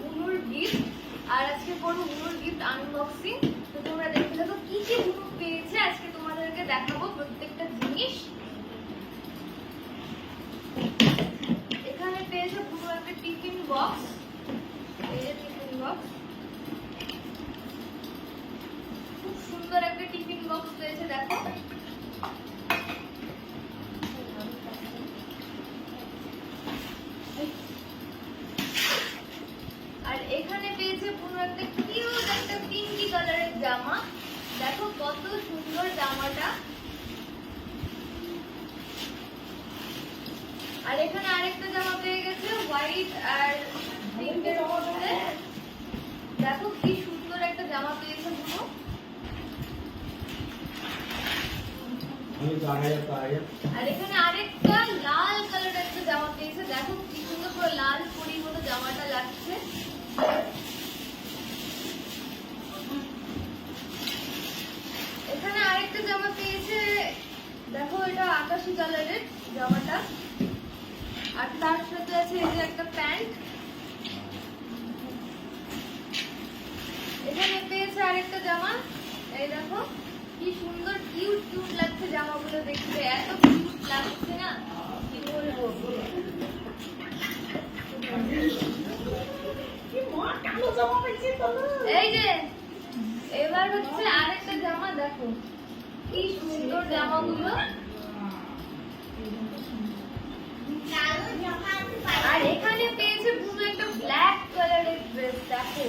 বুনুর gift. আর আজকে করব বুনুর gift unboxing তো তোমরা দেখে দেখো কি কি বুনু পেয়েছে। আজকে তোমাদেরকে দেখাবো প্রত্যেকটা জিনিস। এখানে পেয়েছে বুনু একটা টিফিন বক্স। এই টিফিন বক্স। খুব সুন্দর একটা টিফিন বক্স পেয়েছে, দেখো আর পেয়েছে পুরো একটা কিউট একটা পিঙ্কি কালারের জামা। দেখো কত সুন্দর জামাটা। আর এখানে আরেকটা জামা পেয়ে গেছে হোয়াইট আর পিঙ্কের মধ্যে। দেখো কি সুন্দর একটা জামা পেয়েছে পুরো। আর এখানে আরেকটা লাল কালারের একটা জামা পেয়েছে দেখো কি সুন্দর পুরো লাল পরির মতো জামাটা লাগছে এখানে আরেকটা জামা পেয়েছে দেখো এটা আকাশি কালারের জামাটা। আর তার সাথে আছে এই যে একটা প্যান্ট। এখানে পেয়েছে আরেকটা জামা। এই দেখো কি সুন্দর কিউট কিউট লাগছে জামাগুলো দেখতে। এত কিউট লাগছে না? কি বলব? এই যে এবার হচ্ছে আরেকটা জামা দেখো। কি সুন্দর জামাগুলো। আর এখানে পেয়েছে পুরো একটা ব্ল্যাক কালারের ড্রেস দেখো।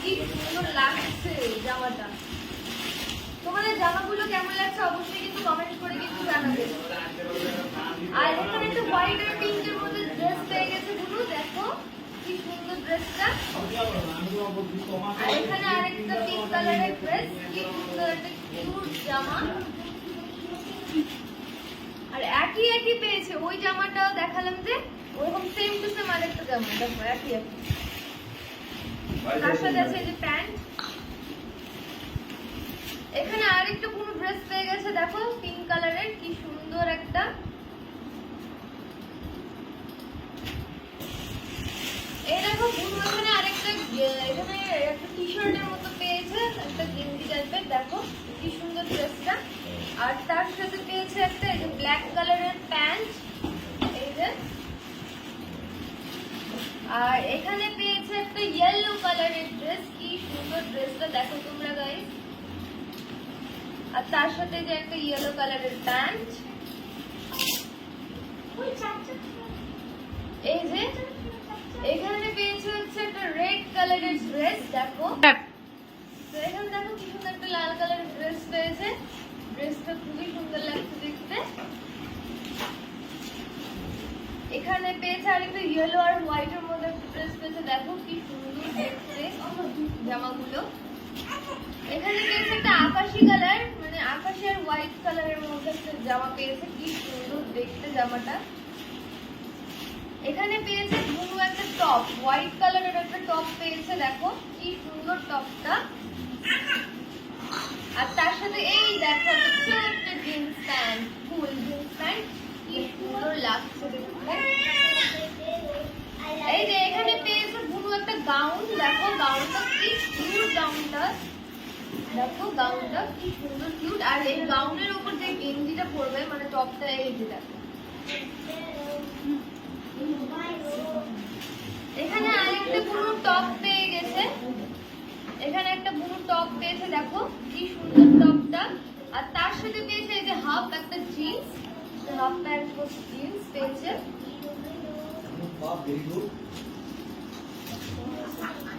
কি সুন্দর লাগছে জামাটা। তোমাদের জামাগুলো কেমন লাগছে অবশ্যই কিন্তু কমেন্ট করে কিন্তু জানাবে। আর এখানে একটা হোয়াইট আর পিঙ্কের মধ্যে ড্রেস পেয়ে গেছে বুনু দেখো। কি সুন্দর ড্রেসটা আর এখানে আরেকটা পিঙ্ক কালারের ড্রেস কি সুন্দর একটা জামা। আর একই একই পেয়েছে ওই জামাটাও দেখালাম যে ওরকম সেম টু সেম আরেকটা জামা দেখো একই একই। তার সাথে আছে যে প্যান্ট। এখানে আরেকটা পুরো ড্রেস পেয়ে গেছে দেখো পিঙ্ক কালারের কি সুন্দর একটা। এই দেখো পুরো এখানে আরেকটা এখানে একটা টি শার্টের আর এখানে পেয়েছে একটা ইয়েলো কালারের ড্রেস কি সুন্দর ড্রেসটা দেখো তোমরা গাইস আর তার সাথে যে একটা ইয়েলো কালারের প্যান্ট এই যে এখানে পেয়েছে হচ্ছে একটা রেড কালারের ড্রেস দেখো। তো এখানে দেখো কি সুন্দর একটা লাল কালারের ড্রেস পেয়েছে। ড্রেসটা খুবই সুন্দর লাগছে দেখতে। এখানে পেয়েছে আরেকটা ইয়েলো আর হোয়াইট এর মধ্যে ড্রেস মানে আর তার সাথে এই দেখো একটা jeans pant full jeans pant কি সুন্দর লাগছে দেখতে। এখানে একটা গাউন দেখো গাউনটা কি কিউট গাউনটা দেখো গাউনটা কি সুন্দর কিউট আর এই গাউনের উপর যে গেঞ্জিটা পরবে মানে টপটা এই যে দেখো। এখানে আরেকটা পুরো টপ পেয়ে গেছে। এখানে একটা পুরো টপ পেয়েছে, দেখো কি সুন্দর টপটা আর তার সাথে পেয়েছে এই যে হাফ একটা জিন্স হাফ প্যান্ট জিন্স পেয়েছে। Thank you.